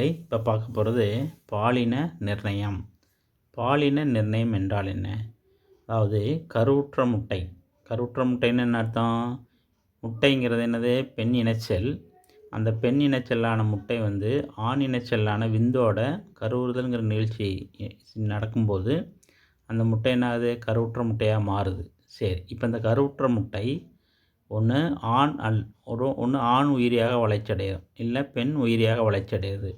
நண்பர்களே இப்போ பார்க்க போகிறது பாலின நிர்ணயம். பாலின நிர்ணயம் என்றால் என்ன? அதாவது கருவுற்ற முட்டை. கருவுற்ற முட்டைன்னு என்ன அர்த்தம்? முட்டைங்கிறது என்னது? பெண் இணைச்சல். அந்த பெண் இனச்செல்லான முட்டை வந்து ஆண் இனச்செல்லான விந்தோட கருவுறுதல்ங்கிற நிகழ்ச்சி நடக்கும்போது அந்த முட்டை என்ன கருவுற்ற முட்டையாக மாறுது. சரி இப்போ இந்த கருவுற்ற முட்டை ஒன்று ஆண் அல் ஒரு ஒன்று ஆண் உயிரியாக வளர்ச்சியடையும். இல்லை பெண் உயிரியாக வளர்ச்சியடையுது.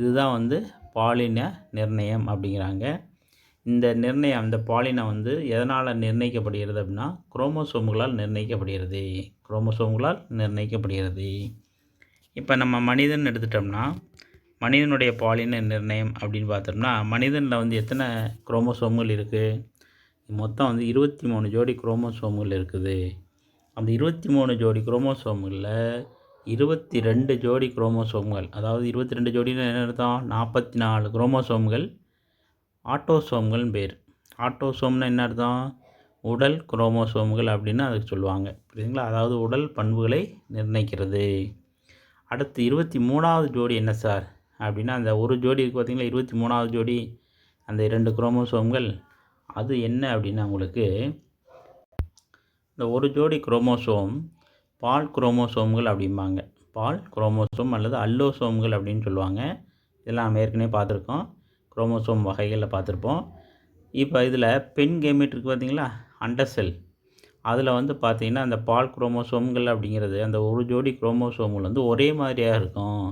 இதுதான் வந்து பாலின நிர்ணயம் அப்படிங்கிறாங்க. இந்த நிர்ணயம் இந்த பாலினம் வந்து எதனால் நிர்ணயிக்கப்படுகிறது அப்படின்னா குரோமோசோம்களால் நிர்ணயிக்கப்படுகிறது. குரோமோசோம்களால் நிர்ணயிக்கப்படுகிறது. இப்போ நம்ம மனிதன் எடுத்துட்டோம்னா மனிதனுடைய பாலின நிர்ணயம் அப்படின்னு பார்த்தோம்னா மனிதனில் வந்து எத்தனை குரோமோசோம்கள் இருக்குது மொத்தம் வந்து இருபத்தி மூணு ஜோடி குரோமோசோம்கள் இருக்குது. அந்த இருபத்தி மூணு ஜோடி குரோமோசோம்களில் இருபத்தி ரெண்டு ஜோடி குரோமோசோம்கள். அதாவது இருபத்தி ரெண்டு ஜோடின்னு என்ன அர்த்தம்? நாற்பத்தி நாலு குரோமோசோம்கள் ஆட்டோசோம்கள்னு பேர். ஆட்டோசோம்னா என்ன அர்த்தம்? உடல் குரோமோசோம்கள் அப்படின்னு அதுக்கு சொல்லுவாங்க. புரியுதுங்களா? அதாவது உடல் பண்புகளை நிர்ணயிக்கிறது. அடுத்து இருபத்தி மூணாவது ஜோடி என்ன சார்? அப்படின்னா அந்த ஒரு ஜோடி இருக்குது பார்த்தீங்களா? இருபத்தி மூணாவது ஜோடி அந்த இரண்டு குரோமோசோம்கள். அது என்ன அப்படின்னா உங்களுக்கு இந்த ஒரு ஜோடி குரோமோசோம் பால் குரோமோசோம்கள் அப்படிம்பாங்க. பால் குரோமோசோம் அல்லது அல்லோசோம்கள் அப்படின்னு சொல்லுவாங்க. இதெல்லாம் நம்ம ஏற்கனவே பார்த்துருக்கோம். குரோமோசோம் வகைகளில் பார்த்துருப்போம். இப்போ இதில் பெண் கேமிட் இருக்குது பார்த்தீங்களா அண்டர்செல். அதில் வந்து பார்த்திங்கன்னா அந்த பால் குரோமோசோம்கள் அப்படிங்கிறது அந்த ஒரு ஜோடி குரோமோசோம்கள் வந்து ஒரே மாதிரியாக இருக்கும்.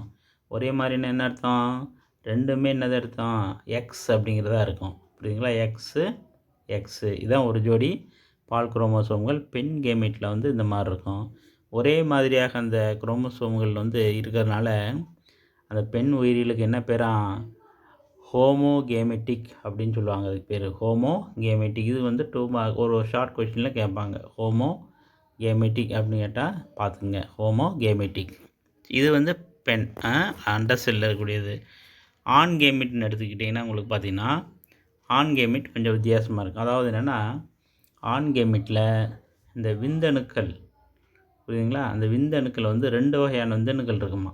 ஒரே மாதிரின்னு என்ன அர்த்தம்? ரெண்டுமே என்னது அர்த்தம்? எக்ஸ் அப்படிங்கிறதா இருக்கும். புரியுதுங்களா? எக்ஸு எக்ஸு இதுதான் ஒரு ஜோடி பால் குரோமோசோம்கள். பெண் கேமிட்டில் வந்து இந்த மாதிரி இருக்கும். ஒரே மாதிரியாக அந்த குரோமோசோம்கள் வந்து இருக்கிறதுனால அந்த பெண் உயிரிகளுக்கு என்ன பேரா? ஹோமோ கேமெட்டிக் அப்படின்னு சொல்லுவாங்க. அதுக்கு பேர் ஹோமோ கேமெட்டிக் இது வந்து டூ மார்க் ஒரு ஷார்ட் கொஷினில் கேட்பாங்க. ஹோமோ கேமெட்டிக் அப்படின்னு கேட்டால் பார்த்துங்க ஹோமோ கேமெட்டிக் இது வந்து பெண் அண்டர் செல்லில் இருக்கக்கூடியது. ஆண் கேமிட்னு எடுத்துக்கிட்டிங்கன்னா உங்களுக்கு பார்த்தீங்கன்னா ஆண் கேமிட் கொஞ்சம் வித்தியாசமாக இருக்கும். அதாவது என்னென்னா ஆண் கேமிட்டில் இந்த விந்தணுக்கள் புரியுதுங்களா? அந்த விந்தணுக்கள் வந்து ரெண்டு வகையான விந்தணுக்கள் இருக்குமா?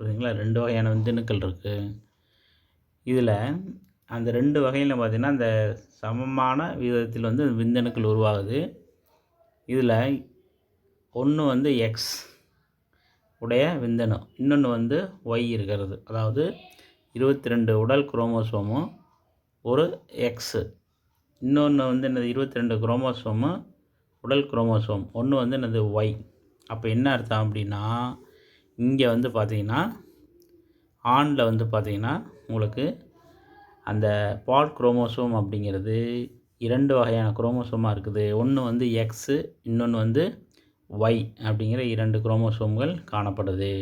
புரியுதுங்களா? ரெண்டு வகையான விந்தணுக்கள் இருக்குது இதில் அந்த ரெண்டு வகையில் பார்த்திங்கன்னா அந்த சமமான விதத்தில் வந்து விந்தணுக்கள் உருவாகுது. இதில் ஒன்று வந்து எக்ஸ் உடைய விந்தணு இன்னொன்று வந்து ஒய் இருக்கிறது. அதாவது இருபத்தி ரெண்டு உடல் குரோமோசோமும் ஒரு எக்ஸு இன்னொன்று வந்து என்னது? இருபத்தி ரெண்டு குரோமோசோமு உடல் குரோமோசோம். ஒன்று வந்து என்னது? ஒய் அப்போ என்ன அர்த்தம் அப்படின்னா இங்கே வந்து பார்த்திங்கன்னா ஆணில் வந்து பார்த்திங்கன்னா உங்களுக்கு அந்த பால் குரோமோசோம் அப்படிங்கிறது இரண்டு வகையான குரோமோசோமாக இருக்குது. ஒன்று வந்து எக்ஸு இன்னொன்று வந்து ஒய் அப்படிங்கிற இரண்டு குரோமோசோம்கள் காணப்படுது.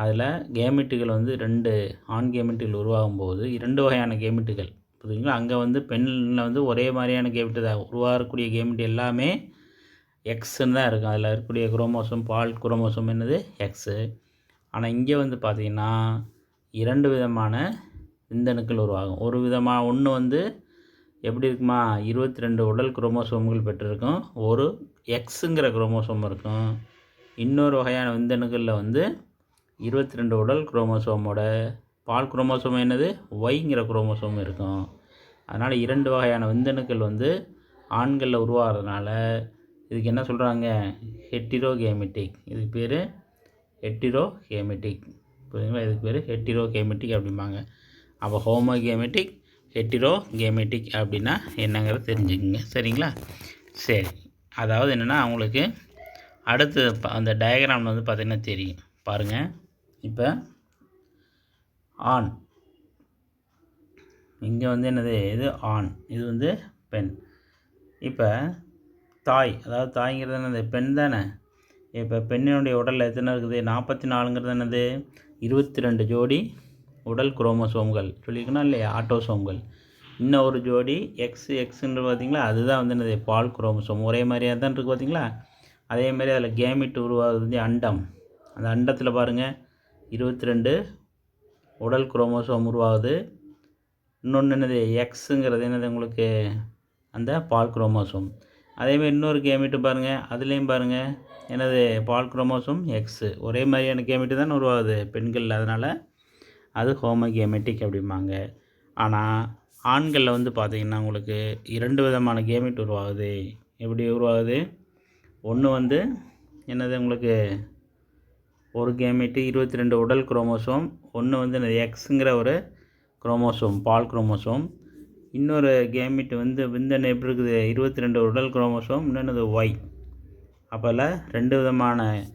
அதில் கேமெட்டுகள் வந்து ரெண்டு ஆண் கேமெட்டுகள் உருவாகும் போது இரண்டு வகையான கேமெட்டுகள் புரியுதுங்களா? அங்கே வந்து பெண்ணில் வந்து ஒரே மாதிரியான கேமெட்டு தான். உருவாகக்கூடிய கேமிட்டு எல்லாமே எக்ஸுன்னு தான் இருக்கும். அதில் இருக்கக்கூடிய குரோமோசோம் பால் குரோமோசோம் என்னது? எக்ஸு ஆனால் இங்கே வந்து பார்த்திங்கன்னா இரண்டு விதமான விந்தணுக்கள் உருவாகும். ஒரு விதமாக ஒன்று வந்து எப்படி இருக்குமா? இருபத்தி ரெண்டு உடல் குரோமோசோம்கள் பெற்றிருக்கும். ஒரு எக்ஸுங்கிற குரோமோசோம் இருக்கும். இன்னொரு வகையான விந்தணுக்களில் வந்து இருபத்தி ரெண்டு உடல் குரோமோசோமோட பால் குரோமோசோம் என்னது? ஒய்ங்கிற குரோமோசோம் இருக்கும். அதனால் இரண்டு வகையான விந்தணுக்கள் வந்து ஆண்களில் உருவாகிறதுனால இதுக்கு என்ன சொல்கிறாங்க ஹெட்டிரோ கேமெட்டிக் இதுக்கு பேர் ஹெட்டிரோ கேமெட்டிக் புரியுதுங்களா? இதுக்கு பேர் ஹெட்டிரோ கேமெட்டிக் அப்படிம்பாங்க. அப்போ ஹோமோ கேமெட்டிக் ஹெட்டிரோ கேமெட்டிக் அப்படின்னா என்னங்கிறத தெரிஞ்சுக்குங்க. சரிங்களா? சரி. அதாவது என்னென்னா அவங்களுக்கு அடுத்து அந்த டயக்ராமில் வந்து பார்த்திங்கன்னா தெரியும். பாருங்கள் இப்போ ஆண் இங்கே வந்து என்னது? இது ஆண் இது வந்து பெண் இப்போ தாய் அதாவது தாய்ங்கிறது என்னது? பெண் தானே? இப்போ பெண்ணினுடைய உடலில் எத்தனை இருக்குது? நாற்பத்தி நாலுங்கிறது என்னது? இருபத்தி ரெண்டு ஜோடி உடல் குரோமோசோம்கள். சொல்லியிருக்கணும் இல்லையா? ஆட்டோசோம்கள். இன்னும் ஒரு ஜோடி எக்ஸ் எக்ஸுன்ற பார்த்தீங்களா அதுதான் வந்து என்னது? பால் குரோமோசோம். ஒரே மாதிரியாக தான் இருக்குது பார்த்தீங்களா அதே மாதிரி அதில் கேமிட் உருவாகுது வந்து அண்டம். அந்த அண்டத்தில் பாருங்கள் இருபத்தி ரெண்டு உடல் குரோமோசோம் உருவாகுது. இன்னொன்று என்னது? எக்ஸுங்கிறது என்னது உங்களுக்கு? அந்த பால் குரோமோசோம். அதேமாதிரி இன்னொரு கேமிட்டு பாருங்கள் அதுலேயும் பாருங்கள் என்னது? பால் குரோமோசோம் எக்ஸு ஒரே மாதிரியான கேமிட்டு தான் உருவாகுது பெண்கள் அதனால் அது ஹோமோ கேமெட்டிக் அப்படிம்பாங்க. ஆனால் ஆண்களில் வந்து பார்த்திங்கன்னா உங்களுக்கு இரண்டு விதமான கேமெட் உருவாகுது. எப்படி உருவாகுது? ஒன்று வந்து என்னது உங்களுக்கு? ஒரு கேமெட்டு இருபத்தி ரெண்டு உடல் குரோமோசோம் ஒன்று வந்து எக்ஸுங்கிற ஒரு குரோமோசோம் பால் குரோமோசோம் இன்னொரு கேமிட் வந்து விந்தணு எப்படி இருக்குது? இருபத்தி ரெண்டு உடல் குரோமோசோம் இன்னொன்று ஒய் அப்போல ரெண்டு விதமான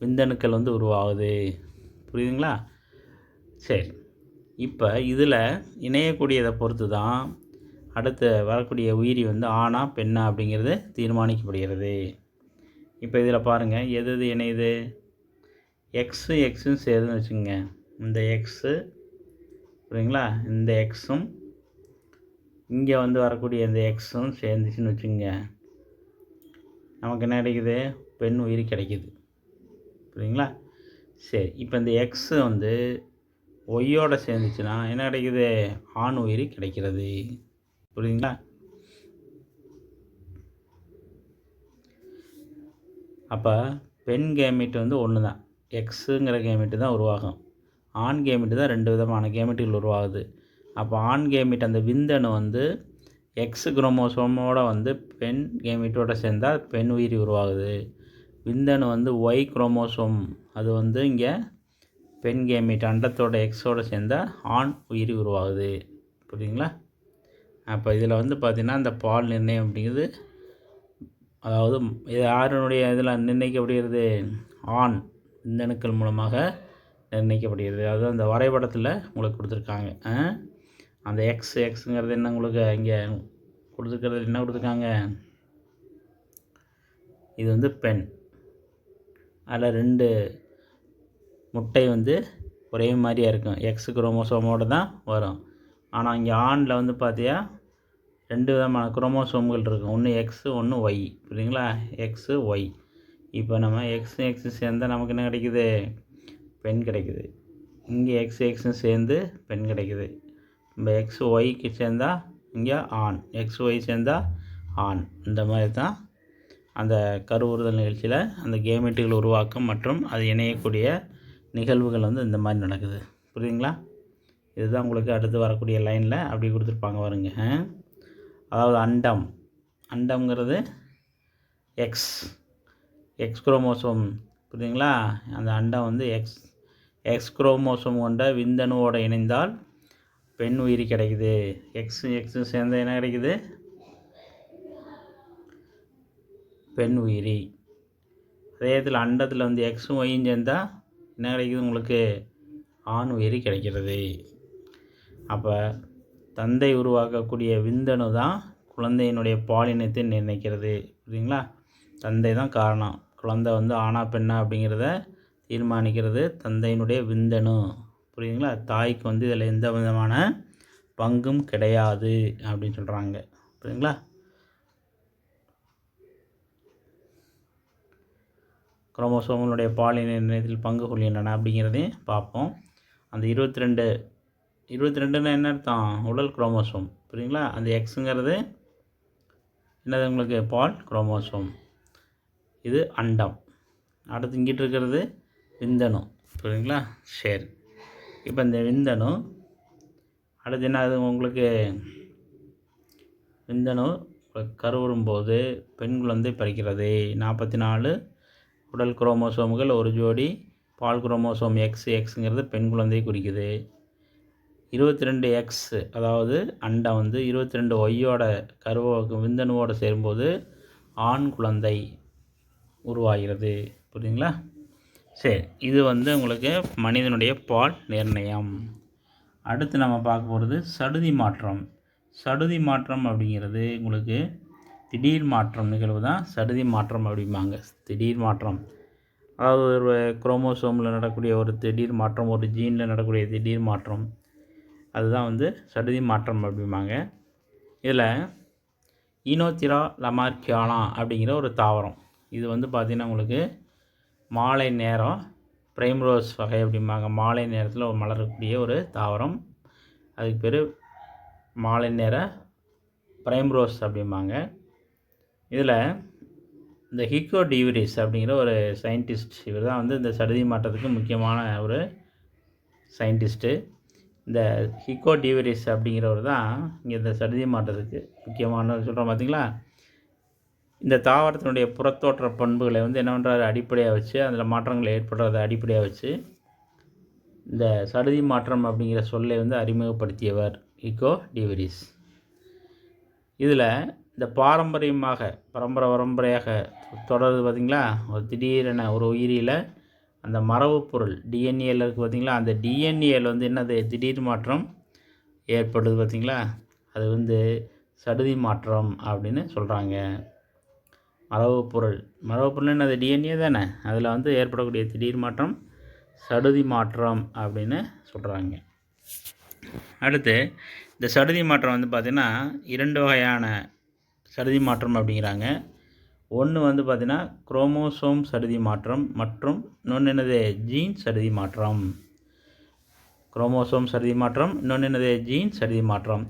விந்தணுக்கள் வந்து உருவாகுது. புரியுதுங்களா? சரி. இப்போ இதில் இணையக்கூடியதை பொறுத்து தான் அடுத்து வரக்கூடிய உயிரி வந்து ஆணா பெண்ணா அப்படிங்கிறது தீர்மானிக்கப்படுகிறது. இப்போ இதில் பாருங்கள் எது எது இணையுது? எக்ஸு எக்ஸும் சேருதுன்னு வச்சுக்கோங்க. இந்த எக்ஸு புரியுங்களா இந்த எக்ஸும் இங்கே வந்து வரக்கூடிய இந்த எக்ஸும் சேர்ந்துச்சுன்னு வச்சுங்க நமக்கு என்ன கிடைக்குது? பெண் உயிர் கிடைக்குது. புரியுங்களா சரி இப்போ இந்த எக்ஸு வந்து ஒய்யோட சேர்ந்துச்சுன்னா என்ன கிடைக்குது? ஆண் உயிரி கிடைக்கிறது. புரியுங்களா அப்போ பெண் கேமிட் வந்து ஒன்று தான் எக்ஸுங்கிற கேமிட்டு தான் உருவாகும். ஆண் கேமிட்டு தான் ரெண்டு விதமான கேமிட்டுகள் உருவாகுது. அப்போ ஆண் கேமிட் அந்த விந்தணு வந்து எக்ஸ் குரோமோசோமோட வந்து பெண் கேமிட்டோட சேர்ந்தால் பெண் உயிரி உருவாகுது. விந்தணு வந்து ஒய் குரோமோசோம் அது வந்து இங்கே பெண் கேமிட் அண்டத்தோட எக்ஸோடு சேர்ந்தால் ஆண் உயிரி உருவாகுது. புரியுங்களா அப்போ இதில் வந்து பார்த்திங்கன்னா இந்த பால் நிர்ணயம் அப்படிங்கிறது அதாவது இது யாருனுடைய இதில் நிர்ணயிக்கப்படுகிறது? ஆண் விந்தணுக்கள் மூலமாக நிர்ணயிக்கப்படுகிறது. அதுவும் அந்த வரைபடத்தில் உங்களுக்கு கொடுத்துருக்காங்க. ஆ? அந்த எக்ஸ் எக்ஸுங்கிறது என்ன உங்களுக்கு இங்கே கொடுத்துருக்கிறது என்ன கொடுத்துருக்காங்க? இது வந்து பெண். அதில் ரெண்டு முட்டை வந்து ஒரே மாதிரியாக இருக்கும். எக்ஸ் குரோமோசோமோடு தான் வரும். ஆனால் இங்கே ஆணில் வந்து பார்த்தியா ரெண்டு விதமான குரோமோசோம்கள் இருக்கும். ஒன்று எக்ஸு ஒன்று ஒய் புரியுங்களா எக்ஸு ஒய் இப்போ நம்ம எக்ஸ் எக்ஸு சேர்ந்தால் நமக்கு என்ன கிடைக்குது? பெண் கிடைக்குது. இங்கே எக்ஸ் எக்ஸும் சேர்ந்து பெண் கிடைக்குது. நம்ம எக்ஸ் ஒய்க்கு சேர்ந்தால் இங்கே ஆண் எக்ஸ் ஒய் சேர்ந்தால் ஆண் இந்த மாதிரி தான் அந்த கருவுறுதல் நிகழ்ச்சியில் அந்த கேமெட்டுகள் உருவாக்கம் மற்றும் அது இணையக்கூடிய நிகழ்வுகள் வந்து இந்த மாதிரி நடக்குது. புரியுதுங்களா? இதுதான் உங்களுக்கு அடுத்து வரக்கூடிய லைனில் அப்படி கொடுத்துருப்பாங்க வருங்க அதாவது அண்டம். அண்டம்ங்கிறது எக்ஸ் எக்ஸ் குரோமோசோம் புரியுதுங்களா? அந்த அண்டம் வந்து எக்ஸ் எக்ஸ் குரோமோசோம் கொண்ட விந்தணுவோடு இணைந்தால் பெண் உயிரி கிடைக்குது. எக்ஸ் எக்ஸும் சேர்ந்து என்ன கிடைக்குது? பெண் உயிரி. அதே இதில் அண்டத்தில் வந்து எக்ஸும் ஒயும் சேர்ந்தால் என்ன கிடைக்குது உங்களுக்கு? ஆண் உயிரி கிடைக்கிறது. அப்போ தந்தை உருவாக்கக்கூடிய விந்தணு தான் குழந்தையினுடைய பாலினத்தை நிர்ணயிக்கிறது. புரியுங்களா தந்தை தான் காரணம். குழந்தை வந்து ஆணா பெண்ணா அப்படிங்கிறத தீர்மானிக்கிறது தந்தையினுடைய விந்தணு. புரியுதுங்களா? தாய்க்கு வந்து இதில் எந்த விதமான பங்கும் கிடையாது அப்படின்னு சொல்கிறாங்க புரியுதுங்களா? குரோமோசோம்களுடைய பாலின நிர்ணயத்தில் பங்கு கொள்கின்றன அப்படிங்கிறதையும் பார்ப்போம். அந்த இருபத்தி ரெண்டு இருபத்தி ரெண்டுன்னா என்ன அர்த்தம்? உடல் குரோமோசோம். புரியுங்களா அந்த எக்ஸுங்கிறது என்னது உங்களுக்கு? பால் குரோமோசோம். இது அண்டம். அடுத்து இங்கிட்டு இருக்கிறது விந்தணு. புரியுங்களா சரி. இப்போ இந்த விந்தணு அடுத்து என்ன ஆகுது உங்களுக்கு விந்தணு கருவுறும்போது பெண் குழந்தை பிறக்கிறது. நாற்பத்தி நாலு உடல் குரோமோசோம்கள் ஒரு ஜோடி பால் குரோமோசோம் எக்ஸ் எக்ஸுங்கிறது பெண் குழந்தையை குறிக்குது. இருபத்தி ரெண்டு எக்ஸ் அதாவது அண்டா வந்து இருபத்தி ரெண்டு ஒய்யோட கருவோ விந்தணுவோடு சேரும்போது ஆண் குழந்தை உருவாகிறது. புரியுதுங்களா? சரி இது வந்து உங்களுக்கு மனிதனுடைய பால் நிர்ணயம். அடுத்து நம்ம பார்க்க போகிறது சடுதி மாற்றம். சடுதி மாற்றம் அப்படிங்கிறது உங்களுக்கு திடீர் மாற்றம் நிகழ்வு தான். சடுதி மாற்றம் அப்படிம்பாங்க. திடீர் மாற்றம். அதாவது ஒரு குரோமோசோமில் நடக்கக்கூடிய ஒரு திடீர் மாற்றம் ஒரு ஜீனில் நடக்கக்கூடிய திடீர் மாற்றம். அதுதான் வந்து சடுதி மாற்றம் அப்படிம்பாங்க. இதில் ஈனோத்திரா லமார்கியானா அப்படிங்கிற ஒரு தாவரம். இது வந்து பார்த்திங்கன்னா உங்களுக்கு மாலை நேரம் பிரைம்ரோஸ் வகை அப்படிம்பாங்க. மாலை நேரத்தில் ஒரு மலரக்கூடிய ஒரு தாவரம். அதுக்கு பேர் மாலை நேர பிரைம்ரோஸ் அப்படிம்பாங்க. இதில் இந்த ஹிக்கோ டிவிரிஸ் அப்படிங்கிற ஒரு சயின்டிஸ்ட் இவர் தான் வந்து இந்த சடுதி மாற்றத்துக்கு முக்கியமான ஒரு சயின்டிஸ்ட்டு. இந்த ஹிக்கோ டிவிரிஸ் அப்படிங்கிறவர் தான் இங்கே இந்த சடுதி மாற்றத்துக்கு முக்கியமான சொல்கிறோம் பார்த்தீங்களா இந்த தாவரத்தினுடைய புறத்தோற்ற பண்புகளை வந்து என்ன பண்ணுறாரு அடிப்படையாக வச்சு அதில் மாற்றங்கள் ஏற்படுறதை அடிப்படையாக வச்சு இந்த சடுதி மாற்றம் அப்படிங்கிற சொல்லை வந்து அறிமுகப்படுத்தியவர் இக்கோ டிவரிஸ். இதில் இந்த பாரம்பரியமாக பரம்பரை பரம்பரையாக தொடருது பார்த்திங்களா ஒரு திடீரென ஒரு உயிரியில் அந்த மரபு பொருள் டிஎன்ஏல இருக்குது பார்த்திங்களா அந்த டிஎன்ஏல வந்து என்னது? திடீர் மாற்றம் ஏற்படுது பார்த்திங்களா அது வந்து சடுதி மாற்றம் அப்படின்னு சொல்கிறாங்க மரபுப் பொருள் மரபு பொருள் என்னது டிஎன்ஏ தானே? அதில் வந்து ஏற்படக்கூடிய திடீர் மாற்றம் சடுதி மாற்றம் அப்படின்னு சொல்கிறாங்க அடுத்து இந்த சடுதி மாற்றம் வந்து பார்த்திங்கன்னா இரண்டு வகையான சடுதி மாற்றம் அப்படிங்கிறாங்க. ஒன்று வந்து பார்த்திங்கன்னா குரோமோசோம் சடுதி மாற்றம் மற்றும் இன்னொன்று என்னது? ஜீன் சடுதி மாற்றம். குரோமோசோம் சடுதி மாற்றம் இன்னொன்று என்னது? ஜீன் சடுதி மாற்றம்.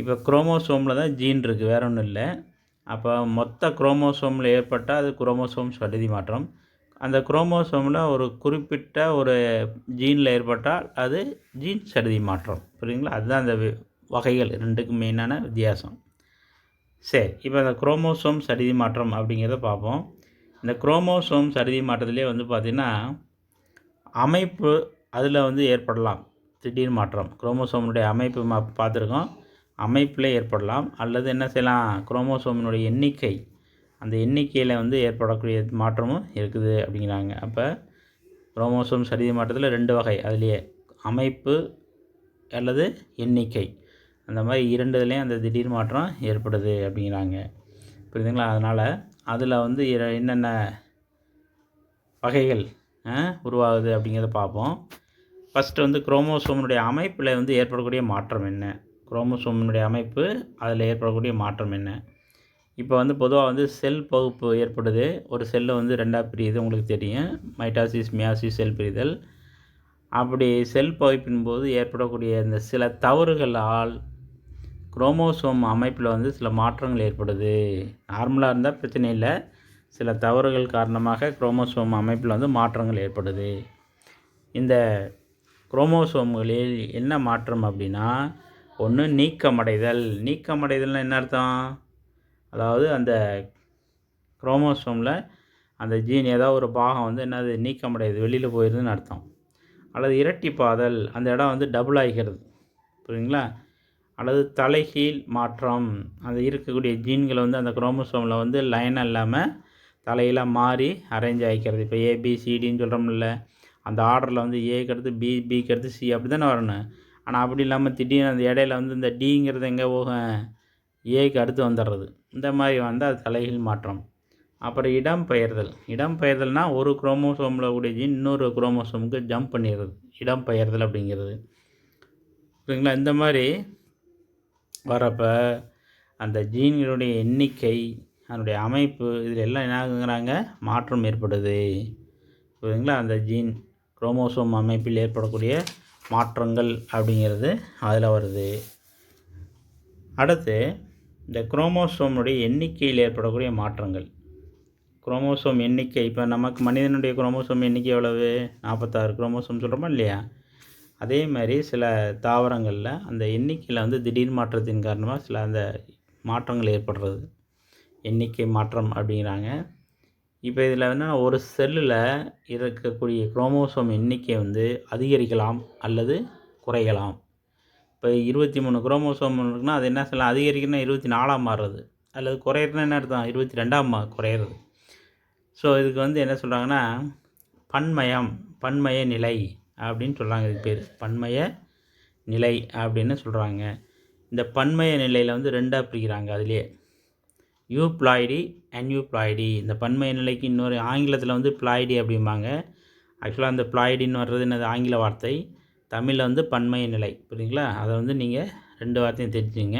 இப்போ குரோமோசோமில் தான் ஜீன் இருக்குது வேற ஒன்றும் இல்லை. அப்போ மொத்த குரோமோசோமில் ஏற்பட்டால் அது குரோமோசோம் சடுதி மாற்றம். அந்த குரோமோசோமில் ஒரு குறிப்பிட்ட ஒரு ஜீனில் ஏற்பட்டால் அது ஜீன் சடுதி மாற்றம். புரியுங்களா அதுதான் அந்த வகைகள் ரெண்டுக்கும் மெயினான வித்தியாசம். சரி இப்போ அந்த குரோமோசோம் சடுதி மாற்றம் அப்படிங்கிறத பார்ப்போம். இந்த குரோமோசோம் சடுதி மாற்றத்திலே வந்து பார்த்திங்கன்னா அமைப்பு அதில் வந்து ஏற்படலாம். திடீர் மாற்றம். குரோமோசோமுடைய அமைப்பு மா பார்த்துருக்கோம். அமைப்பில் ஏற்படலாம். அல்லது என்ன செய்யலாம்? குரோமோசோமினுடைய எண்ணிக்கை. அந்த எண்ணிக்கையில் வந்து ஏற்படக்கூடிய மாற்றமும் இருக்குது அப்படிங்கிறாங்க. அப்போ குரோமோசோம் சரிதி மாற்றத்தில் ரெண்டு வகை. அதுலேயே அமைப்பு அல்லது எண்ணிக்கை. அந்த மாதிரி இரண்டு இதுலேயும் அந்த திடீர் மாற்றம் ஏற்படுது அப்படிங்கிறாங்க. புரியுதுங்களா? அதனால் அதில் வந்து இர- என்னென்ன வகைகள் உருவாகுது அப்படிங்கிறத பார்ப்போம். ஃபஸ்ட்டு வந்து குரோமோசோமினுடைய அமைப்பில் வந்து ஏற்படக்கூடிய மாற்றம் என்ன? குரோமோசோமினுடைய அமைப்பு அதில் ஏற்படக்கூடிய மாற்றம் என்ன? இப்போ வந்து பொதுவாக வந்து செல் பகுப்பு ஏற்படுது. ஒரு செல்லு வந்து ரெண்டாக பிரியுது உங்களுக்கு தெரியும். மைட்டாசிஸ் மியாசிஸ் செல் பிரிதல். அப்படி செல் பகுப்பின் போது ஏற்படக்கூடிய இந்த சில தவறுகளால் குரோமோசோம் அமைப்பில் வந்து சில மாற்றங்கள் ஏற்படுது. நார்மலாக இருந்தால் பிரச்சனை இல்லை. சில தவறுகள் காரணமாக குரோமோசோம் அமைப்பில் வந்து மாற்றங்கள் ஏற்படுது. இந்த குரோமோசோம்களில் என்ன மாற்றம் அப்படின்னா ஒன்று நீக்கமடைதல். நீக்கமடைதல்னா என்ன அர்த்தம்? அதாவது அந்த குரோமோசோமில் அந்த ஜீன் ஏதாவது ஒரு பாகம் வந்து என்னது நீக்கமடையுது வெளியில் போயிடுதுன்னு அர்த்தம். அல்லது இரட்டிப்பாதல் அந்த இடம் வந்து டபுள் ஆகிக்கிறது புரியுங்களா அல்லது தலைகீழ் மாற்றம் அந்த இருக்கக்கூடிய ஜீன்களை வந்து அந்த குரோமோசோமில் வந்து லைனாக இல்லாமல் தலையெல்லாம் மாறி அரேஞ்ச் ஆகிக்கிறது இப்போ ஏபிசிடின்னு சொல்கிறோம்ல அந்த ஆர்டரில் வந்து ஏக்கு அடுத்து பி பிக்கு அடுத்து சி அப்படி தானே வரணும்? ஆனால் அப்படி இல்லாமல் திடீர்னு அந்த இடையில வந்து இந்த டிங்கிறது எங்கே போகும் ஏக்கு அடுத்து வந்துடுறது. இந்த மாதிரி வந்தால் அது தலைகீழ் மாற்றம். அப்புறம் இடம் பெயர்தல். இடம் பெயர்தல்னால் ஒரு குரோமோசோமில் கூடிய ஜீன் இன்னொரு குரோமோசோமுக்கு ஜம்ப் பண்ணிடுறது. இடம் பெயர்தல் அப்படிங்கிறது. சரிங்களா இந்த மாதிரி வரப்போ அந்த ஜீன்களுடைய எண்ணிக்கை அதனுடைய அமைப்பு இதில் எல்லாம் என்ன ஆகுங்கிறாங்க மாற்றம் ஏற்படுது. புரியுதுங்களா? அந்த ஜீன் குரோமோசோம் அமைப்பில் ஏற்படக்கூடிய மாற்றங்கள் அப்படிங்கிறது அதில் வருது. அடுத்து இந்த குரோமோசோமுடைய எண்ணிக்கையில் ஏற்படக்கூடிய மாற்றங்கள். குரோமோசோம் எண்ணிக்கை இப்போ நமக்கு மனிதனுடைய குரோமோசோம் எண்ணிக்கை எவ்வளவு? நாற்பத்தாறு குரோமோசோம் சொல்கிறோமா இல்லையா? அதே மாதிரி சில தாவரங்களில் அந்த எண்ணிக்கையில் வந்து திடீர் மாற்றத்தின் காரணமாக சில அந்த மாற்றங்கள் ஏற்படுறது. எண்ணிக்கை மாற்றம் அப்படிங்கிறாங்க. இப்போ இதில் வந்து ஒரு செல்லில் இருக்கக்கூடிய குரோமோசோம் எண்ணிக்கை வந்து அதிகரிக்கலாம் அல்லது குறையலாம். இப்போ இருபத்தி மூணு குரோமோசோம் இருக்குன்னா அது என்ன சொல்லலாம் அதிகரிக்கணும்னா இருபத்தி நாலாம் மாறுறது. அல்லது குறையிறதுனா என்ன அர்த்தம்? இருபத்தி ரெண்டாம் மா குறையிறது. ஸோ இதுக்கு வந்து என்ன சொல்கிறாங்கன்னா பன்மயம் பன்மய நிலை அப்படின்னு சொல்கிறாங்க இதுக்கு பேர். பன்மய நிலை அப்படின்னு சொல்கிறாங்க இந்த பன்மய நிலையில் வந்து ரெண்டாக பிரிக்கிறாங்க. அதுலேயே யூப்ளாய்டி அன்யூப்ளாய்டி. இந்த பன்மை நிலைக்கு இன்னொரு ஆங்கிலத்தில் வந்து பிளாய்டி அப்படிம்பாங்க. ஆக்சுவலாக அந்த பிளாய்டின்னு வர்றது என்னது? ஆங்கில வார்த்தை. தமிழில் வந்து பன்மை நிலை. புரியுங்களா அதை வந்து நீங்கள் ரெண்டு வார்த்தையும் தெரிஞ்சுங்க.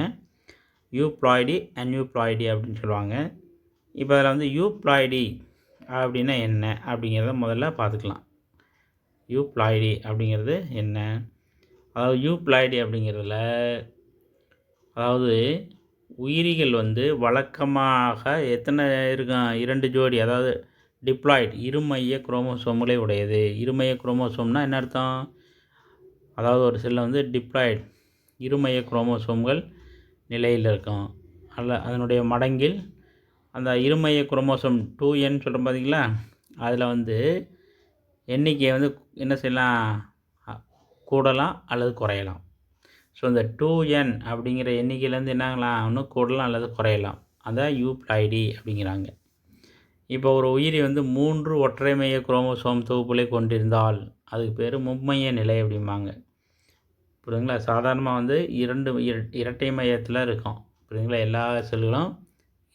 யூப்ளாய்டி அன்யூப்ளாய்டி அப்படின்னு சொல்லுவாங்க. இப்போ அதில் வந்து யூப்ளாய்டி அப்படின்னா என்ன? அப்படிங்கிறத முதல்ல பார்த்துக்கலாம். யூப்ளாய்டி அப்படிங்கிறது என்ன? அதாவது யூப்ளாய்டி அப்படிங்கிறதுல அதாவது உயிரிகள் வந்து வழக்கமாக எத்தனை இருக்கும் இரண்டு ஜோடி அதாவது டிப்ளாய்டு இருமைய குரோமோசோம்களை உடையது. இருமைய குரோமோசோம்னா என்ன அர்த்தம்? அதாவது ஒரு செல்லில் வந்து டிப்ளாய்டு இருமைய குரோமோசோம்கள் நிலையில் இருக்கும். அல்ல அதனுடைய மடங்கில் அந்த இருமைய குரோமோசோம் டூ என் சொல்கிறோம் பார்த்தீங்களா அதில் வந்து எண்ணிக்கையை வந்து என்ன செய்யலாம்? கூடலாம் அல்லது குறையலாம். ஸோ இந்த டூ என் அப்படிங்கிற எண்ணிக்கையிலேருந்து என்னாகலாம்? இன்னும் கூடலாம் அல்லது குறையலாம். அதான் யூப்ளாய்டி அப்படிங்கிறாங்க. இப்போ ஒரு உயிரி வந்து மூன்று ஒற்றை மைய குரோமோசோம் தொகுப்புகளை கொண்டிருந்தால் அதுக்கு பேர் மும்மைய நிலை அப்படிம்பாங்க. புரியுதுங்களா? சாதாரணமாக வந்து இரண்டு இரட்டை மையத்தில் இருக்கும். புரியுதுங்களா? எல்லா செல்களும்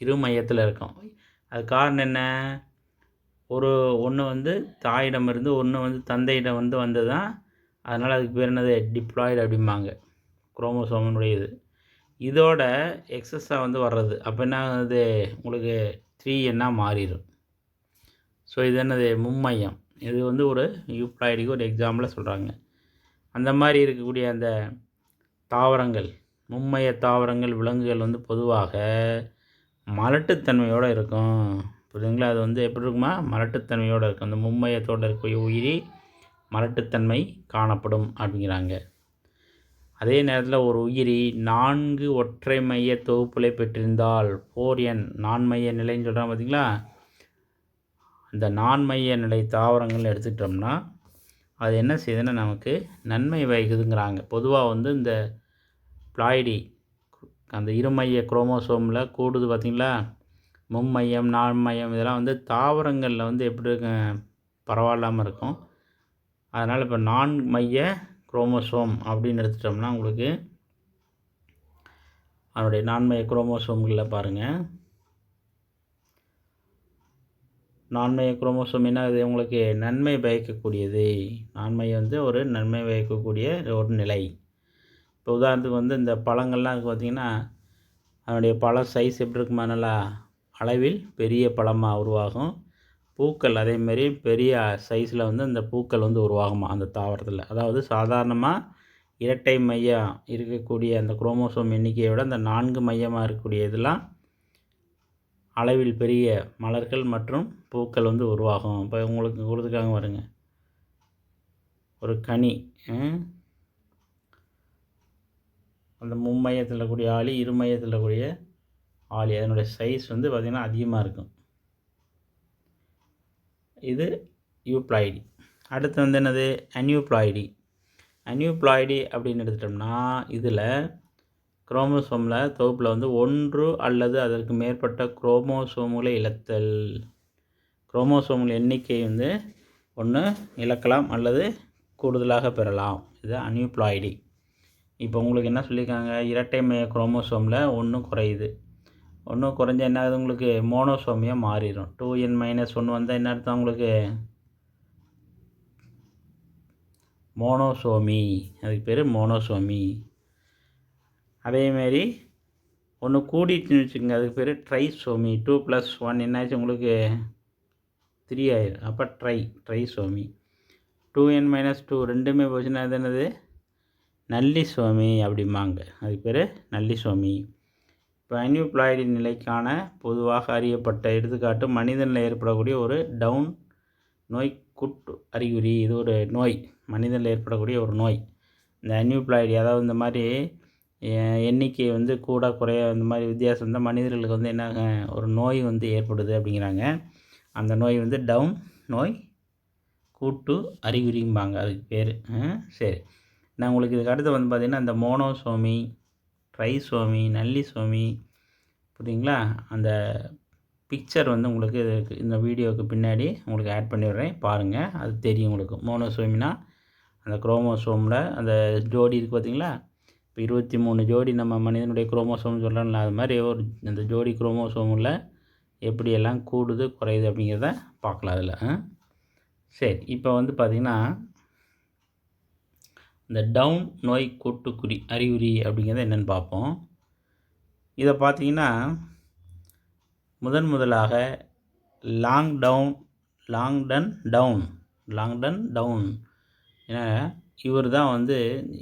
இரு மையத்தில் இருக்கும். அது காரணம் என்ன? ஒரு ஒன்று வந்து தாயிடமிருந்து ஒன்று வந்து தந்தையிடம் வந்து வந்தது தான் அதனால் அதுக்கு பேர் என்னது? டிப்ளாய்டு அப்படிம்பாங்க. குரோமோசோமனுடைய இது இதோட எக்ஸஸாக வந்து வர்றது அப்போ என்ன ஆகுது? உங்களுக்கு த்ரீ என்ன மாறிடும் ஸோ இது என்னது? மும்மையம். இது வந்து ஒரு யூப்ளாய்டுக்கு ஒரு எக்ஸாம்பிளாக சொல்கிறாங்க அந்த மாதிரி இருக்கக்கூடிய அந்த தாவரங்கள் மும்மைய தாவரங்கள் விலங்குகள் வந்து பொதுவாக மலட்டுத்தன்மையோடு இருக்கும். புரியுதுங்களா? அது வந்து எப்படி இருக்குமா மலட்டுத்தன்மையோடு இருக்கும். அந்த மும்மையத்தோடு இருக்கக்கூடிய உயிரி மலட்டுத்தன்மை காணப்படும் அப்படிங்கிறாங்க. அதே நேரத்தில் ஒரு உயிரி நான்கு ஒற்றை மைய தொகுப்புகளை பெற்றிருந்தால் ஃபோர் என் நான்மைய நிலைன்னு சொல்கிறாங்க பார்த்தீங்களா இந்த நான்மைய நிலை தாவரங்கள் எடுத்துக்கிட்டோம்னா அது என்ன செய்யுதுன்னா நமக்கு நன்மை வகிக்குதுங்கிறாங்க பொதுவாக வந்து இந்த பிளாய்டி அந்த இருமைய குரோமோசோமில் கூடுது பார்த்தீங்களா மும்மையம் நான்மையம் இதெல்லாம் வந்து தாவரங்களில் வந்து எப்படி பரவாயில்லாமல் இருக்கும். அதனால் இப்போ நான் மைய குரோமோசோம் அப்படின்னு எடுத்துட்டோம்னா உங்களுக்கு அதனுடைய நான்மைய குரோமோசோம்களில் பாருங்கள் நான்மைய குரோமோசோம் என்ன அது உங்களுக்கு நன்மை பயக்கக்கூடியது நான்மை வந்து ஒரு நன்மை பயக்கக்கூடிய ஒரு நிலை. இப்போ உதாரணத்துக்கு வந்து இந்த பழங்கள்லாம் இருக்குது பார்த்திங்கன்னா அதனுடைய பழ சைஸ் எப்படி இருக்குமா? நல்லா அளவில் பெரிய பழமாக உருவாகும். பூக்கள் அதேமாரி பெரிய சைஸில் வந்து அந்த பூக்கள் வந்து உருவாகுமா அந்த தாவரத்தில்? அதாவது சாதாரணமாக இரட்டை மையம் இருக்கக்கூடிய அந்த குரோமோசோம் எண்ணிக்கையை விட அந்த நான்கு மையமாக இருக்கக்கூடிய இதெல்லாம் அளவில் பெரிய மலர்கள் மற்றும் பூக்கள் வந்து உருவாகும். இப்போ உங்களுக்கு கொடுத்துருக்காங்க பாருங்க. ஒரு கனி அந்த மும்மையத்தில் கூடிய ஆளி இருமையத்தில் கூடிய ஆளி அதனுடைய சைஸ் வந்து பார்த்திங்கன்னா அதிகமாக இருக்கும். இது யூப்ளாய்டி. அடுத்து வந்து என்னது? அன்யூப்ளாய்டி. அன்யூப்ளாய்டி அப்படின்னு எடுத்துட்டோம்னா இதில் குரோமோசோமில் தொகுப்பில் வந்து ஒன்று அல்லது அதற்கு மேற்பட்ட குரோமோசோம்களை இழத்தல். குரோமோசோம்கள் எண்ணிக்கை வந்து ஒன்று இழக்கலாம் அல்லது கூடுதலாக பெறலாம். இது அன்யூப்ளாய்டி. இப்போ உங்களுக்கு என்ன சொல்லியிருக்காங்க? இரட்டை மைய குரோமோசோமில் ஒன்று குறையுது. ஒன்றும் குறைஞ்ச என்ன ஆகுது? உங்களுக்கு மோனோசோமியாக மாறிடும் டூ என் மைனஸ் ஒன்று வந்தால் என்ன அர்த்தம் உங்களுக்கு? மோனோசோமி. அதுக்கு பேர் மோனோசோமி. அதேமாரி ஒன்று கூடிட்டுன்னு வச்சுக்கோங்க. அதுக்கு பேர் ட்ரைசோமி. டூ ப்ளஸ் ஒன் என்னாச்சு உங்களுக்கு த்ரீ ஆயிரும் அப்போ tri trisomy. Two n minus two ரெண்டுமே போச்சுன்னா அது என்னது? நல்லிசோமி அப்படிம்பாங்க. அதுக்கு பேர் நல்லிசோமி. இப்போ நிலைக்கான பொதுவாக அறியப்பட்ட எடுத்துக்காட்டு மனிதனில் ஏற்படக்கூடிய ஒரு டவுன் நோய் குட் அறிகுறி. இது ஒரு நோய். மனிதனில் ஏற்படக்கூடிய ஒரு நோய். இந்த அன்யூப்ளாய்டி அதாவது இந்த மாதிரி எண்ணிக்கை வந்து கூட குறைய இந்த மாதிரி வித்தியாசம் இருந்தால் மனிதர்களுக்கு வந்து என்ன ஒரு நோய் வந்து ஏற்படுது அப்படிங்கிறாங்க. அந்த நோய் வந்து டவுன் நோய் கூட்டு அறிகுறிம்பாங்க. அதுக்கு பேர். சரி. நான் உங்களுக்கு இதுக்கு அடுத்து வந்து பார்த்திங்கன்னா அந்த மோனோசோமி ட்ரைசோமி நல்லிசோமி புரியுங்களா அந்த பிக்சர் வந்து உங்களுக்கு இந்த வீடியோவுக்கு பின்னாடி உங்களுக்கு ஆட் பண்ணி விட்றேன். பாருங்கள் அது தெரியும் உங்களுக்கு. மோனோசோமினா அந்த குரோமோசோமில் அந்த ஜோடி இருக்குது பார்த்தீங்களா இப்போ இருபத்தி மூணு ஜோடி நம்ம மனிதனுடைய குரோமோசோம்னு சொல்லணும்ல அது மாதிரி ஒரு அந்த ஜோடி குரோமோசோமில் எப்படியெல்லாம் கூடுது குறையுது அப்படிங்கிறத பார்க்கலாம் அதில். சரி. இப்போ வந்து பார்த்திங்கன்னா இந்த டவுன் நோய் கூட்டுக்குறி அறிகுறி அப்படிங்கிறது என்னென்னு பார்ப்போம். இதை பார்த்தீங்கன்னா முதன் முதலாக Langdon Langdon Down Langdon Down. ஏன்னா இவர் தான் வந்து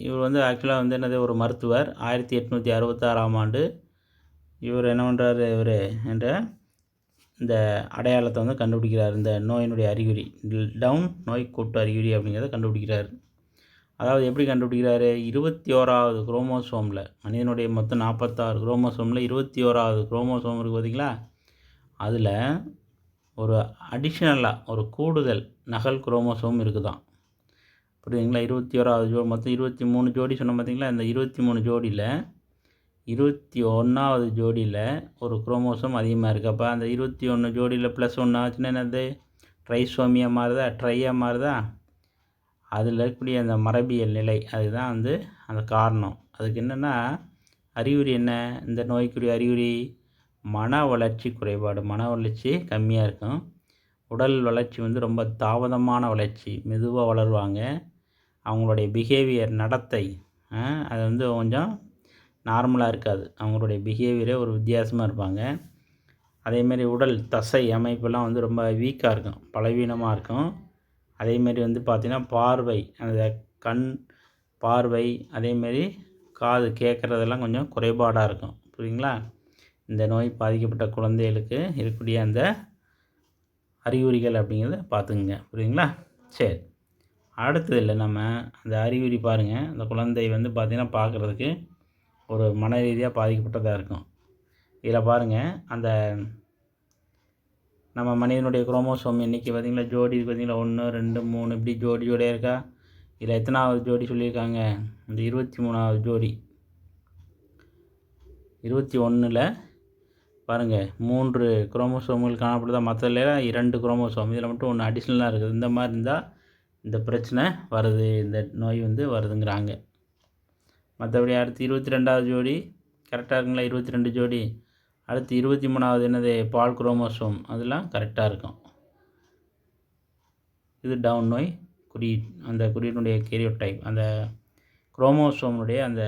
இவர் வந்து ஆக்சுவலாக வந்து என்னது ஒரு மருத்துவர். ஆயிரத்தி எட்நூற்றி அறுபத்தாறாம் ஆண்டு இவர் என்ன பண்ணுறாரு இவர் என்ற இந்த அடையாளத்தை வந்து கண்டுபிடிக்கிறார். இந்த நோயினுடைய அறிகுறி டவுன் நோய் கூட்டு அறிகுறி அப்படிங்கிறத கண்டுபிடிக்கிறார். அதாவது எப்படி கண்டுபிடிக்கிறாரு? இருபத்தி ஓராவது குரோமோசோமில் மனிதனுடைய மொத்தம் நாற்பத்தாறு குரோமோசோமில் இருபத்தி ஓராவது குரோமோசோம் இருக்குது பார்த்தீங்களா அதில் ஒரு அடிஷ்னலாக ஒரு கூடுதல் நகல் குரோமோசோம் இருக்குதான். புரியுதுங்களா? இருபத்தி ஓராவது ஜோ மொத்தம் இருபத்தி மூணு ஜோடி சொன்னோம் பார்த்தீங்களா இந்த இருபத்தி மூணு ஜோடியில் இருபத்தி ஒன்றாவது ஜோடியில் ஒரு குரோமோசோம் அதிகமாக இருக்குது அப்போ அந்த இருபத்தி ஒன்று ஜோடியில் ப்ளஸ் ஒன்று ஆச்சுன்னா என்னது? ட்ரைசோமியாக மாறுதா? ட்ரையாக மாறுதா? அதில் இருக்கக்கூடிய அந்த மரபியல் நிலை அதுதான் வந்து அந்த காரணம். அதுக்கு என்னென்னா அறிகுறி என்ன? இந்த நோய்க்குரிய அறிகுறி மன வளர்ச்சி குறைபாடு. மன வளர்ச்சி கம்மியாக இருக்கும். உடல் வளர்ச்சி வந்து ரொம்ப தாமதமான வளர்ச்சி மெதுவாக வளருவாங்க. அவங்களுடைய பிஹேவியர் நடத்தை அது வந்து கொஞ்சம் நார்மலாக இருக்காது. அவங்களுடைய பிஹேவியரே ஒரு வித்தியாசமாக இருப்பாங்க. அதேமாரி உடல் தசை அமைப்பெல்லாம் வந்து ரொம்ப வீக்காக இருக்கும். பலவீனமாக இருக்கும். அதேமாரி வந்து பார்த்திங்கன்னா பார்வை அந்த கண் பார்வை அதேமாரி காது கேட்குறதெல்லாம் கொஞ்சம் குறைபாடாக இருக்கும். புரியுங்களா இந்த நோய் பாதிக்கப்பட்ட குழந்தைகளுக்கு இருக்கக்கூடிய அந்த அறிகுறிகள் அப்படிங்கிறத பார்த்துக்குங்க புரியுங்களா சரி. அடுத்ததில் நம்ம அந்த அறிகுறி பாருங்கள் அந்த குழந்தை வந்து பார்த்திங்கன்னா பார்க்குறதுக்கு ஒரு மன ரீதியாக பாதிக்கப்பட்டதாக இருக்கும். இதில் பாருங்கள் அந்த நம்ம மனிதனுடைய குரோமோசோம் எண்ணிக்கை பார்த்திங்களா ஜோடி பார்த்திங்களா ஒன்று ரெண்டு மூணு இப்படி ஜோடி ஜோடியாக இருக்கா? இதில் எத்தனாவது ஜோடி சொல்லியிருக்காங்க? இந்த இருபத்தி மூணாவது ஜோடி. இருபத்தி ஒன்றில் பாருங்கள் மூன்று குரோமோசோம்கள் காணப்படுதா? மற்றதுல இரண்டு குரோமோசோம். இதில் மட்டும் ஒன்று அடிஷ்னலாக இருக்குது. இந்த மாதிரி இருந்தால் இந்த பிரச்சனை வருது இந்த நோய் வந்து வருதுங்கிறாங்க. மற்றபடி அடுத்து இருபத்தி ரெண்டாவது ஜோடி கரெக்டாக இருக்குங்களா? இருபத்தி ரெண்டு ஜோடி. அடுத்து இருபத்தி மூணாவது என்னது? பால் குரோமோசோம். அதெல்லாம் கரெக்டாக இருக்கும். இது டவுன் நோய் குறியீட் அந்த குறியீட்டுடைய கேரியோடைப் அந்த குரோமோசோமுடைய அந்த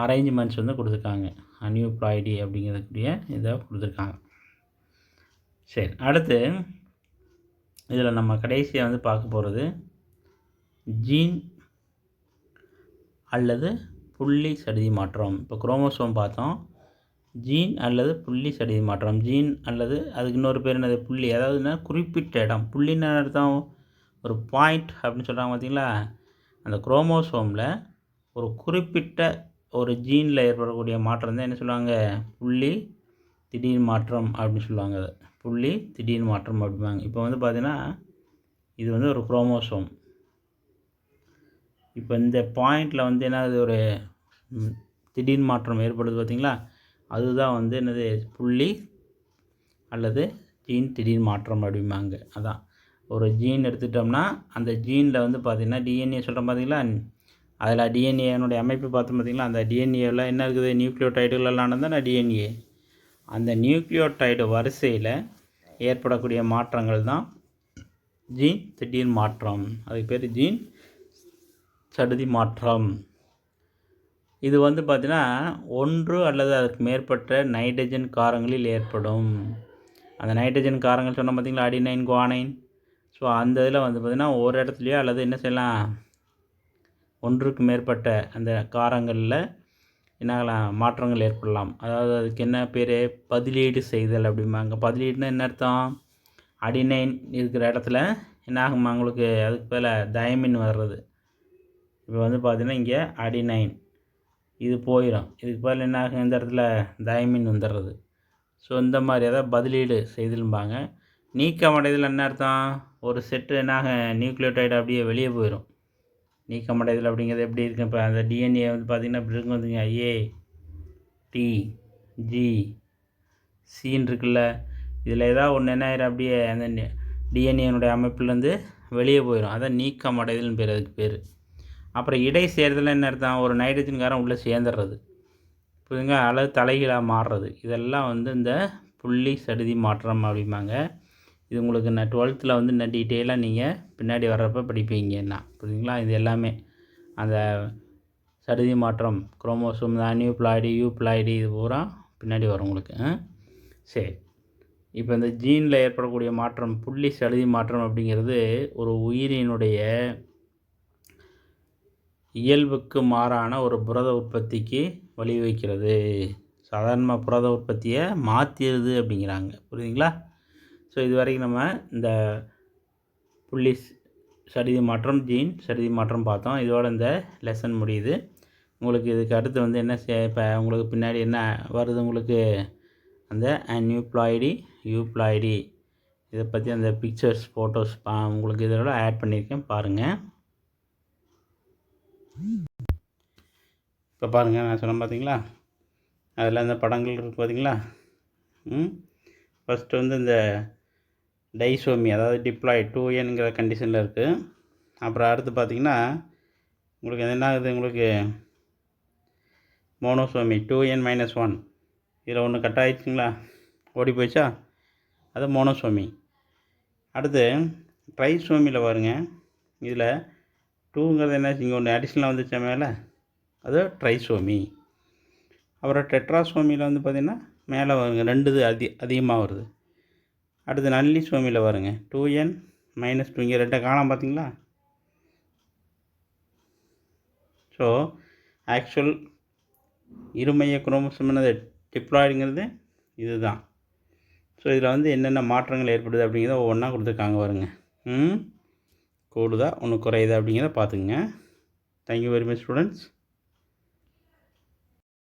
அரேஞ்ச்மெண்ட்ஸ் வந்து கொடுத்துருக்காங்க. அன்யூப்ளாய்டி அப்படிங்கிறதுக்குரிய இதை கொடுத்துருக்காங்க. சரி அடுத்து இதில் நம்ம கடைசியாக வந்து பார்க்க போகிறது ஜீன் அல்லது புள்ளி சடுதி மாற்றம். இப்போ குரோமோசோம் பார்த்தோம். ஜீன் அல்லது புள்ளி சடுதி மாற்றம். ஜீன் அல்லது அதுக்கு இன்னொரு பேர் என்னது? புள்ளி. அதாவதுன்னா குறிப்பிட்ட இடம். புள்ளின்னு அர்த்தம்? ஒரு பாயிண்ட் அப்படின்னு சொல்கிறாங்க பார்த்தீங்களா? அந்த குரோமோசோமில் ஒரு குறிப்பிட்ட ஒரு ஜீனில் ஏற்படக்கூடிய மாற்றம் தான் என்ன சொல்லுவாங்க? புள்ளி திடீர் மாற்றம் அப்படின்னு சொல்லுவாங்க அதை. புள்ளி திடீர் மாற்றம் அப்படிம்பாங்க. இப்போ வந்து பார்த்தீங்கன்னா இது வந்து ஒரு குரோமோசோம் இப்போ இந்த பாயிண்டில் வந்து என்னது ஒரு திடீர் மாற்றம் ஏற்படுது பார்த்தீங்களா? அதுதான் வந்து என்னது புள்ளி அல்லது ஜீன் திடீர் மாற்றம் அப்படிம்பாங்க. அதான். ஒரு ஜீன் எடுத்துட்டோம்னா அந்த ஜீனில் வந்து பார்த்திங்கன்னா டிஎன்ஏ சொல்கிறோம் பார்த்தீங்களா அதில் டிஎன்ஏனுடைய அமைப்பு பார்த்தோம் பார்த்திங்களா அந்த டிஎன்ஏவில் என்ன இருக்குது? நியூக்ளியோடைடுகளெல்லாம் தான் டிஎன்ஏ அந்த நியூக்ளியோடைடு வரிசையில் ஏற்படக்கூடிய மாற்றங்கள் தான் ஜீன் திடீர் மாற்றம். அதுக்கு பேர் ஜீன் சடுதி மாற்றம். இது வந்து பார்த்திங்கன்னா ஒன்று அல்லது அதற்கு மேற்பட்ட நைட்ரஜன் காரங்களில் ஏற்படும். அந்த நைட்ரஜன் காரங்கள் சொன்ன பார்த்தீங்களா? Adenine guanine. ஸோ அந்த இதில் வந்து பார்த்திங்கன்னா ஒரு இடத்துலையோ அல்லது என்ன செய்யலாம்? ஒன்றுக்கு மேற்பட்ட அந்த காரங்களில் என்னாகலாம் மாற்றங்கள் ஏற்படலாம். அதாவது அதுக்கு என்ன பேர்? பதிலீடு செய்தல் அப்படிம்பாங்க. பதிலீடுனா என்ன அர்த்தம்? அடினைன் இருக்கிற இடத்துல என்ன ஆகுமா உங்களுக்கு அதுக்கு பேர் தயமின் வர்றது. இப்போ வந்து பார்த்தீங்கன்னா இங்கே அடினைன் இது போயிடும் இதுக்கு பதில் என்ன ஆகும்? இந்த இடத்துல தயமின் வந்துடுறது. ஸோ இந்த மாதிரி ஏதாவது பதிலீடு செய்தும்பாங்க நீக்கம் அடைதல் என்ன அர்த்தம்? ஒரு செட்டு என்னாக நியூக்ளியோடைடு அப்படியே வெளியே போயிடும் நீக்கம் அடைதல் அப்படிங்கிறது எப்படி இருக்கு? இப்போ அந்த டிஎன்ஏ வந்து பார்த்திங்கன்னா இப்படி இருக்கும் வந்துங்க ஏ டி ஜி சின்னு இருக்குல்ல. இதில் ஏதாவது ஒன்று என்ன ஆயிரும்? அப்படியே அந்த டிஎன்ஏனுடைய அமைப்புலேருந்து வெளியே போயிடும் அதான் நீக்கம் அடைதல்னு பேர் அதுக்கு பேர். அப்புறம் இடை சேர்தல் என்ன அர்த்தம்? ஒரு நைட்ரஜன்காரம் உள்ளே சேர்ந்துடுறது புரியுதுங்க அளவு தலைகீழாக மாறுறது. இதெல்லாம் வந்து இந்த புள்ளி சடுதி மாற்றம் அப்படிம்பாங்க. இது உங்களுக்கு நான் டுவெல்த்தில் வந்து இன்னும் டீட்டெயிலாக நீங்கள் பின்னாடி வர்றப்ப படிப்பீங்கன்னா. புரியுதுங்களா இது எல்லாமே. அந்த சடுதி மாற்றம் குரோமோசோம் யூ ப்ளாய்டு இது பூரா பின்னாடி வரும் உங்களுக்கு. சரி. இப்போ இந்த ஜீனில் ஏற்படக்கூடிய மாற்றம் புள்ளி சடுதி மாற்றம் அப்படிங்கிறது ஒரு உயிரினுடைய இயல்புக்கு மாறான ஒரு புரத உற்பத்திக்கு வழிவகுக்கிறது சாதாரண புரத உற்பத்தியை மாற்றிடுது அப்படிங்கிறாங்க. புரியுதுங்களா? ஸோ இது வரைக்கும் நம்ம இந்த புள்ளி சரிதி மாற்றம் ஜீன் சரிதி மாற்றம் பார்த்தோம். இதோட இந்த லெசன் முடியுது. உங்களுக்கு இதுக்கு அடுத்து வந்து என்ன இப்போ உங்களுக்கு பின்னாடி என்ன வருது உங்களுக்கு? அந்த அன்யூப்ளாய்டி யூப்ளாய்டி இதை பற்றி அந்த பிக்சர்ஸ் ஃபோட்டோஸ் பா உங்களுக்கு இதோட ஆட் பண்ணியிருக்கேன். பாருங்கள் இப்போ பாருங்கள் நான் சொன்னேன் பார்த்தீங்களா? அதில் அந்த படங்கள் இருக்குது பார்த்தீங்களா? ம்? ஃபஸ்ட்டு வந்து இந்த டைசோமி அதாவது டிப்ளாய் டூ என்கிற கண்டிஷனில் இருக்குது அப்புறம் அடுத்து பார்த்தீங்கன்னா உங்களுக்கு என்ன ஆகுது? உங்களுக்கு monosomy two n minus one இதில் ஒன்று கட் ஆகிடுச்சிங்களா ஓடி போயிடுச்சா? அது மோனோசோமி அடுத்து ட்ரைசோமியில் பாருங்க இதில் டூங்கிறது என்ன இங்கே ஒன்று அடிஷ்னலாக வந்துச்சா மேலே? அது ட்ரைசோமி அப்புறம் டெட்ராசோமியில் வந்து பார்த்திங்கன்னா மேலே வருங்க ரெண்டு இது அதி அதிகமாக வருது. அடுத்து நல்லி சோமியில் வருங்க டூ என் மைனஸ் டூ இங்கே ரெண்டை காணாம பார்த்தீங்களா ஸோ ஆக்சுவல் இருமைய குரோமோசோம் டிப்ளாய்டுங்கிறது இது இதுதான். ஸோ இதில் வந்து என்னென்ன மாற்றங்கள் ஏற்படுது அப்படிங்கிறத ஒவ்வொன்றா கொடுத்துருக்காங்க வருங்க ம்? கூடுதா ஒன்று குறையுதா அப்படிங்கிறத பார்த்துக்குங்க. Thank you very much students